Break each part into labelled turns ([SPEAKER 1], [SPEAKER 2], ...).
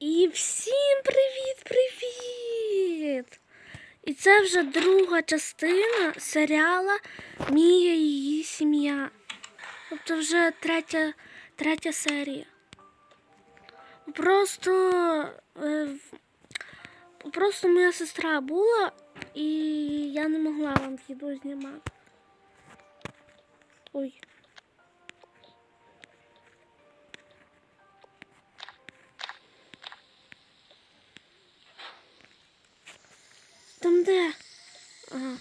[SPEAKER 1] І всім привіт-привіт! І це вже друга частина серіала Мія і її сім'я. Тобто вже третя, третя серія. Просто, е, просто моя сестра була, і я не могла вам відео знімати. Ой. Де? Ага.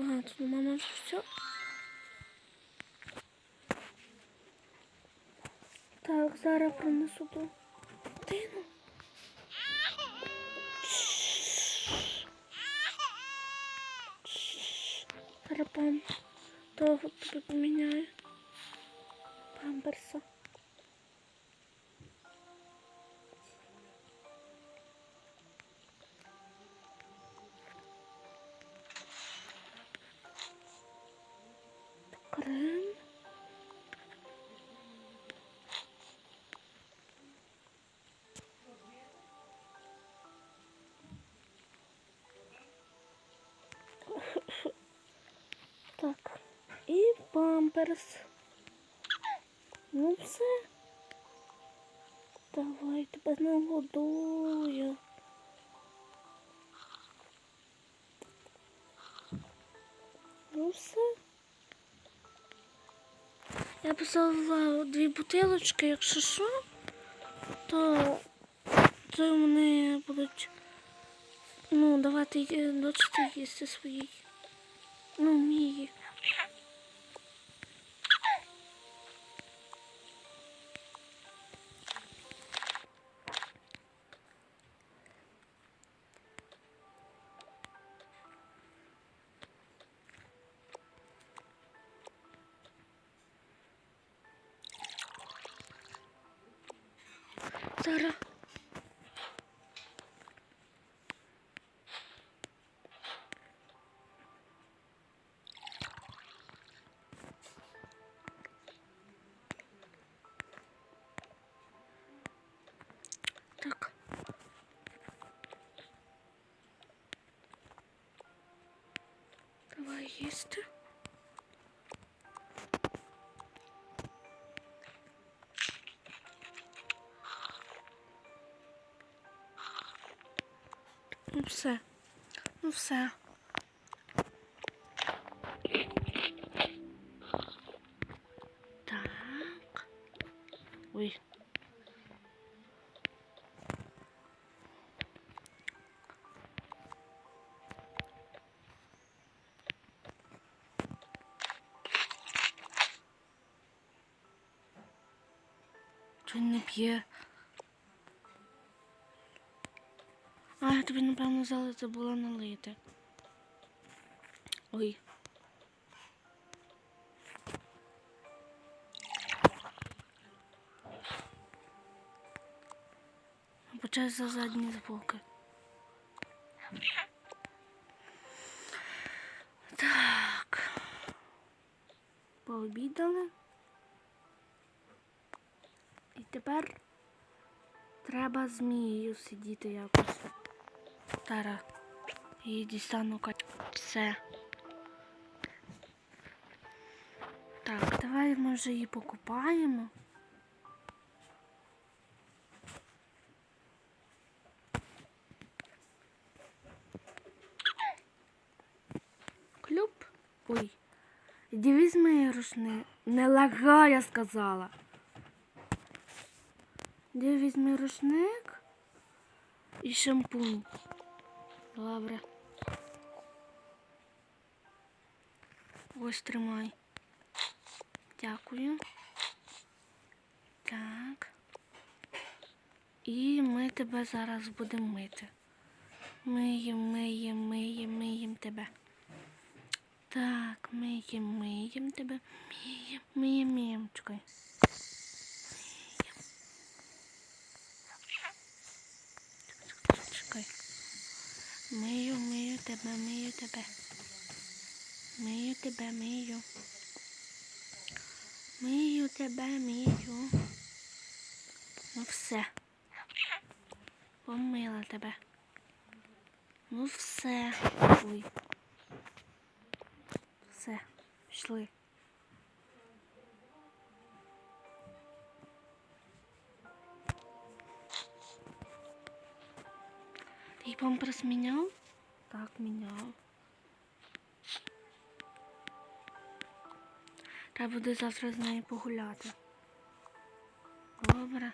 [SPEAKER 1] Ага, тут мама вже все. Так, зараз принесу ту дитину. Зараз пам того тобі поміняю. Памперса. І памперс. Ну все. Давай тебе нагодую. Ну все. Я поставила дві бутилочки, якщо що, то, то вони будуть ну, давати ї- дочці їсти своїй. Ну, мії. Зараз. Так. Давай їсти. Все. Ну все. Так. Ой. Чи не п'є? Тобі, напевно, зараз забула налити. Ой. Почай за задні звуки. Так. Пообідали. І тепер треба змією сидіти якось. Тара. І дістану. Все. Так, давай може її покупаємо. Клюп. Ой. Іди візьми рушник. Не лагай, я сказала. Іди візьми рушник і шампунь. Добре. Ось тримай. Дякую. Так. І ми тебе зараз будемо мити. Миєм, миєм, миєм, миєм тебе. Так, миєм, миєм тебе. Миєм, миєм, миєм. Чекай. Чекай. Мию, мию тебе, мию тебе. Мию тебе, мию. Мию тебе мію. Ну все. Помила тебе. Ну все. Ой. Все. Пішли. Їй памперс міняв? Так, міняв. Треба буде завтра з нею погуляти. Добре.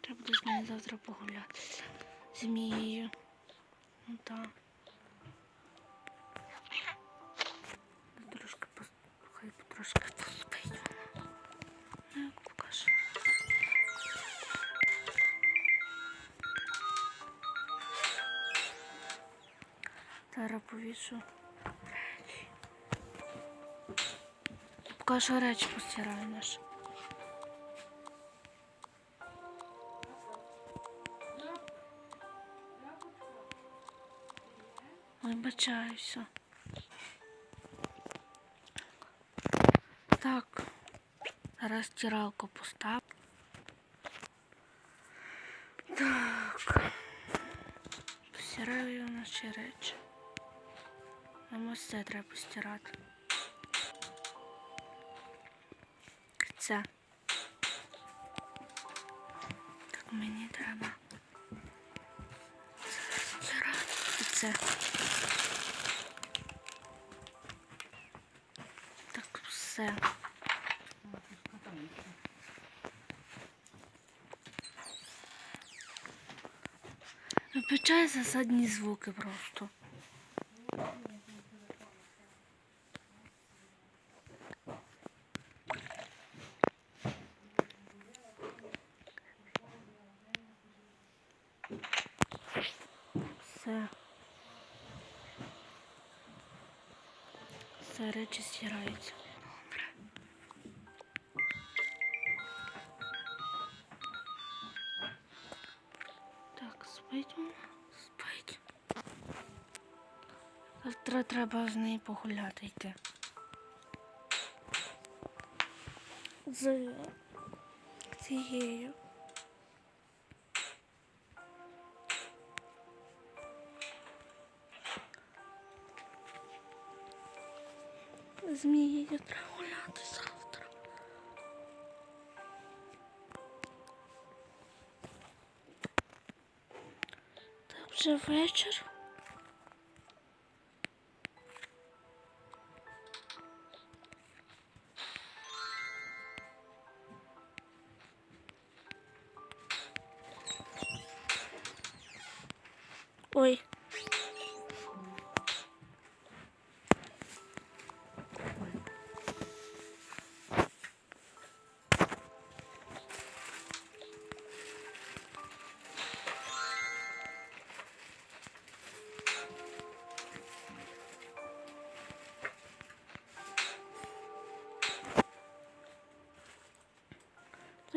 [SPEAKER 1] Треба буде з нею завтра погуляти. З Мією. Ну так. Трошки. Хай трошки Зараз повішу. Поки що речі постираю наші. Вибачаюся. Так, зараз стиралку постав. Так. Постираю наші речі. Нам ось це треба постирати. Це. Так мені треба. Це. І це. Так, все. Вибачай за задні звуки просто. Все. Все речі стираються. Добре. Так, спить вона? Спить. Завтра треба з нею погуляти йти. З цією. Змії треба гуляти завтра. Так вже вечір. Ой.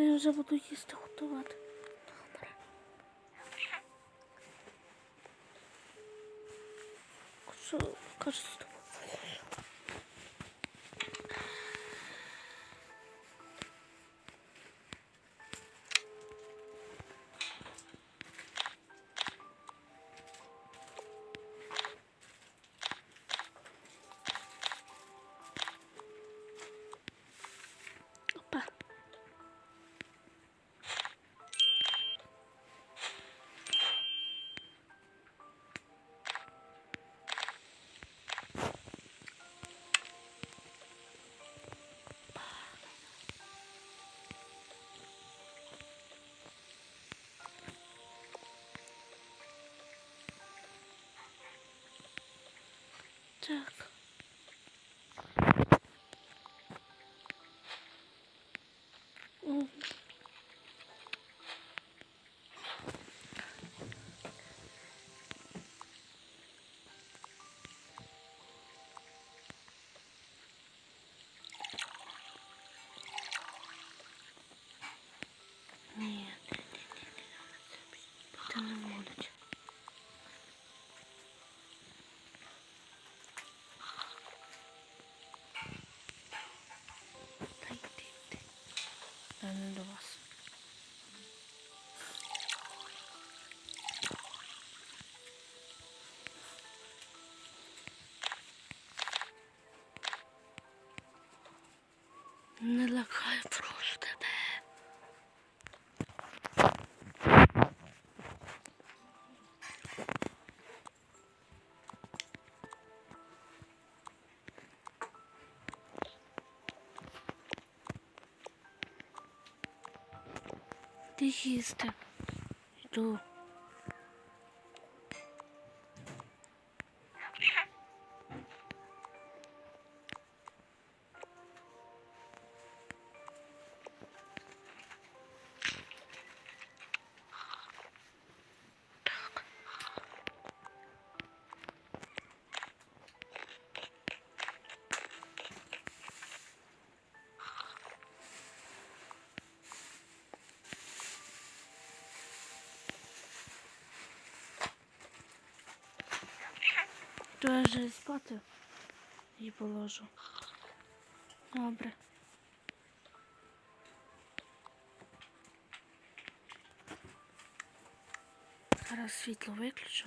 [SPEAKER 1] Я вже буду їсти готувати. Добре. Кажу, кажу, з Так. Не лякай, прошу тебе. Ти їсти. Йду. Я вже спати і положу. Добре. Зараз світло виключу.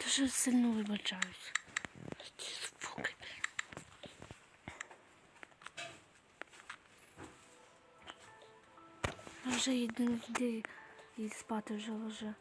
[SPEAKER 1] Дуже сильно вибачаюсь. Вже йди і спати вже лежа.